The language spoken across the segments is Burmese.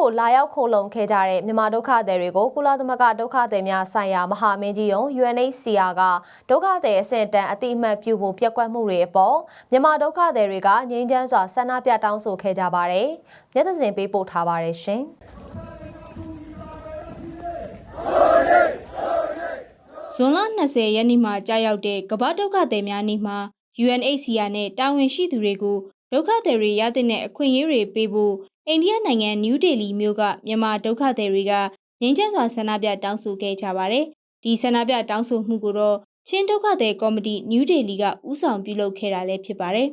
ကိုလာရောက်ခိုလုံခဲ့ကြတဲ့မြန်မာဒုက္ခသည်တွေကိုကုလသမဂ္ဂဒုက္ခသည်များဆိုင်ရာမဟာမင်းကြီးယုံ UNHCR ကဒုက္ခသည်အဆင့်တန်းအတိအမှတ်ပြုဖို့ပြက်ကွက်မှုတွေအပေါ်မြန်မာဒုက္ခသည်တွေကငြိမ်းချမ်းစွာဆန္ဒပြတောင်းဆိုခဲ့ကြပါတယ်။မျက်သစင်ပေးပို့ထားပါတယ်ရှင်။ဇွန်လ20ရက်နေ့မှာကြာရောက်တဲ့ကမ္ဘာဒုက္ခသည်များနေ့မှာ UNHCR နဲ့တာဝန်ရှိသူတွေကို ဒုက္ခသည်တွေရတဲ့အခွင့်အရေးတွေပေးဖို့အိန္ဒိယနိုင်ငံနယူးဒေလီမြို့ကမြန်မာဒုက္ခသည်တွေကငြိမ်းချမ်းစွာဆန္ဒပြတောင်းဆိုခဲ့ကြပါတယ်။ဒီဆန္ဒပြတောင်းဆိုမှုကိုတော့ချင်းဒုက္ခသည်ကော်မတီနယူးဒေလီကဥဆောင်ပြုလုပ်ခဲ့တာလည်းဖြစ်ပါတယ်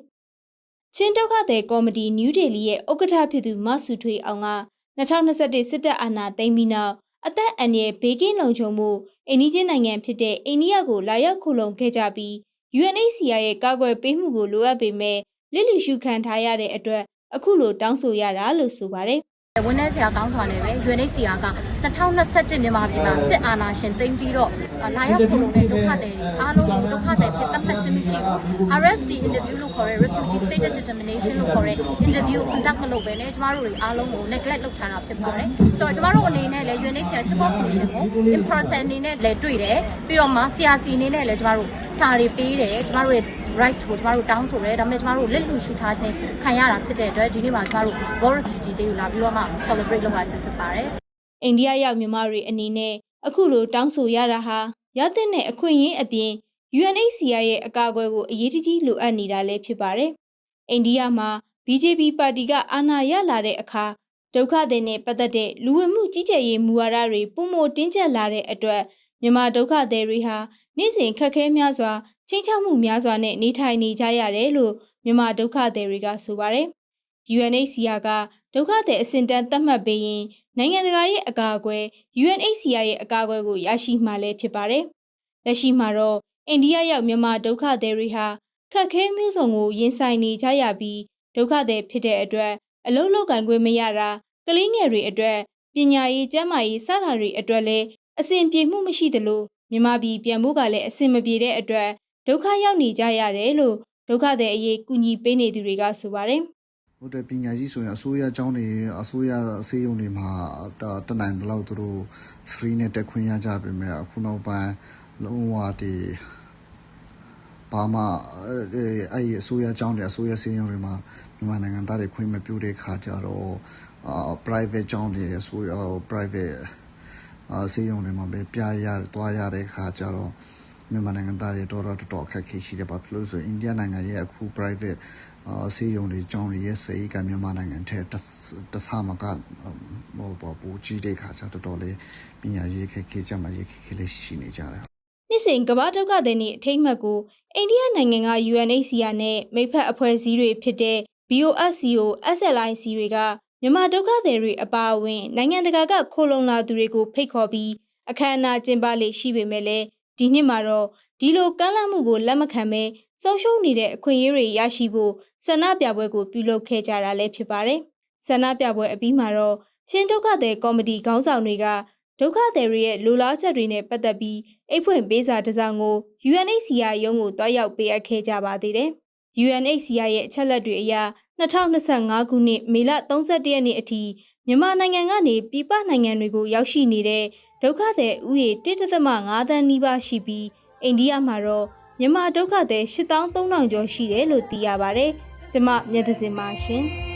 ။ချင်းဒုက္ခသည်ကော်မတီနယူးဒေလီရဲ့ဥက္ကဋ္ဌဖြစ်သူမဆုထွေးအောင်က2021စစ်တပ်အာဏာသိမ်းပြီးနောက်အသက်အန္တရာယ်ဘေးကင်းလုံခြုံမှုအိန္ဒိချင်းနိုင်ငံဖြစ်တဲ့အိန္ဒိယကိုလာရောက်ခုလုံခဲ့ကြပြီး UNHCR ရဲ့ကာကွယ်ပေးမှုကိုလိုအပ်ပေမဲ့ လစ်လျရှုခံထားရတဲ့အတွက်အခုလိုတောင်းဆိုရတာလို့ဆိုပါတယ်ဝန်ထမ်းဆရာကောင်းစွာနဲ့ပဲ UNHCR က2021မြန်မာပြည်မှာစစ်အာဏာရှင်သိမ်းပြီးတော့လာရောက်ပုံလုံးတဲ့ဒုက္ခသည်တွေအားလုံးကိုဒုက္ခသည်ဖြစ်သတ်မှတ်ခြင်းမရှိဘူး RST interview လို့ခေါ်တဲ့ refugee status determination လို့ခေါ်တဲ့ interview conduct မလုပ်ဘဲနဲ့ကျမတို့တွေအားလုံးကို neglect လုပ်ထားတာဖြစ်ပါတယ်ဆိုတော့ကျမတို့အနေနဲ့လည်း UNHCR support mission ကို in person အနေနဲ့လည်းတွေ့တယ်ပြီးတော့မှ CRC အနေနဲ့လည်းကျမတို့စာတွေပေးတယ်ကျမတို့ရဲ့ right ကိုကျမတို့တောင်းဆိုတယ်ဒါပေမဲ့ကျမတို့လက်လူရှုထားခြင်းခံရတာဖြစ်တဲ့အတွက်ဒီနေ့မှာကျမတို့ World Refugee Day ကိုလာပြီးတော့မှ celebrate လုပ်ရခြင်းဖြစ်ပါတယ်။အိန္ဒိယရောက်မြန်မာတွေအနေနဲ့အခုလိုတောင်းဆိုရတာဟာရတဲ့အခွင့်အရေးအပြင် UNHCR ရဲ့အကာအကွယ်ကိုအရေးတကြီးလိုအပ်နေတာလည်းဖြစ်ပါတယ်။အိန္ဒိယမှာ BJP ပါတီကအာဏာရလာတဲ့အခါဒုက္ခသည်နဲ့ပတ်သက်တဲ့လူဝင်မှုကြီးကြပ်ရေးမူဝါဒတွေပုံမတင်းကျပ်လာတဲ့အတွက် မြန်မာဒုက္ခသည်တွေဟာနေ့စဉ်ခက်ခဲများစွာချိန်ချမှုများစွာနဲ့နေထိုင်နေကြရတယ်လို့မြန်မာဒုက္ခသည်တွေကဆိုပါတယ်။ UNHCR ကဒုက္ခသည်အဆင့်တန်းသတ်မှတ်ပေးရင်နိုင်ငံတကာရဲ့အကာအကွယ် UNHCR ရဲ့အကာအကွယ်ကိုရရှိမှာလည်းဖြစ်ပါတယ်။လက်ရှိမှာတော့အိန္ဒိယရောက်မြန်မာဒုက္ခသည်တွေဟာခက်ခဲမျိုးစုံကိုရင်ဆိုင်နေကြရပြီးဒုက္ခသည်ဖြစ်တဲ့အတွက်အလုံးလောက်ကင်ခွင့်မရတာကလေးငယ်တွေအတွက်ပညာရေးကျန်းမာရေးစတာတွေအတွက်လည်း အဆင်ပြေမှုမရှိသလိုမြန်မာပြည်ပြန်ဖို့ကလည်းအဆင်မပြေတဲ့အတွက်ဒုက္ခရောက်နေကြရတယ်လို့ဒုက္ခသည်အရေးကူညီပေးနေသူတွေကဆိုပါတယ်ဟုတ်တယ်ပညာကြီးဆိုရင်အစိုးရကျောင်းတွေအစိုးရစေယုံတွေမှာတနိုင်တဲ့လောက်သူတို့ free နဲ့တက်ခွင့်ရကြပြီမဲ့အခုနောက်ပိုင်းလုံးဝဒီဘာမှအဲ့ဒီအစိုးရကျောင်းတွေအစိုးရစေယုံတွေမှာမြန်မာနိုင်ငံသားတွေခွင့်မပြုတဲ့ခါကြတော့အာ private ကျောင်းတွေအစိုးရ private အာစေယုံတွေမှာပဲပြရတွားရတဲ့ခါကြတော့မြန်မာနိုင်ငံသားတွေတော်တော်တော်တော်အခက်အခဲရှိတယ်ဘာဖြစ်လို့ဆိုအိန္ဒိယနိုင်ငံရဲ့အခု private အာဆေးရုံတွေကျောင်းတွေရဲ့စေကမြန်မာနိုင်ငံထဲတဆမကဟိုပေါ်ပူကြီးတဲ့ခါကျတော်တော်လေးပညာရေးခက်ခဲကြမှာရေးခက်ခဲလေးရှိနေကြတယ်။နှစ်စဉ်ကမ္ဘာဒုက္ခသည်နေ့အထိမ်းအမှတ်ကိုအိန္ဒိယနိုင်ငံက UNHCR နဲ့မိဖက်အဖွဲ့အစည်းတွေဖြစ်တဲ့ BOSCO SLIC တွေက မြန်မာဒုက္ခသည်တွေအပါအဝင် နိုင်ငံတကာကခိုလုံလာသူတွေကိုဖိတ်ခေါ်ပြီးအခမ်းအနားကျင်းပလေရှိပေမဲ့လည်းဒီနှစ်မှာတော့ဒီလိုကမ်းလှမ်းမှုကိုလက်မခံဘဲဆုံးရှုံးနေတဲ့အခွင့်အရေးတွေရရှိဖို့ဆန္ဒပြပွဲကိုပြုလုပ်ခဲ့ကြတာလည်းဖြစ်ပါတယ်။ဆန္ဒပြပွဲအပြီးမှာတော့ချင်းဒုက္ခသည်ကော်မတီခေါင်းဆောင်တွေကဒုက္ခသည်တွေရဲ့လူလားချက်တွေနဲ့ပတ်သက်ပြီးအိတ်ဖွင့်ပေးစာတစ်စောင်ကို UNHCR ရုံးကိုတွားရောက်ပေးအပ်ခဲ့ကြပါသေးတယ်။ UNHCR ရဲ့အချက်လက်တွေအရ 2025ခုနှစ်မေလ31ရက်နေ့အထိမြန်မာနိုင်ငံကနေပြည်ပနိုင်ငံတွေကိုရောက်ရှိနေတဲ့ဒုက္ခသည်ဥယေ1.5သန်းနီးပါးရှိပြီးအိန္ဒိယမှာတော့မြန်မာဒုက္ခသည်8300ကျော်ရှိတယ်လို့သိရပါဗျ။ကျမမျက်သစင်ပါရှင်။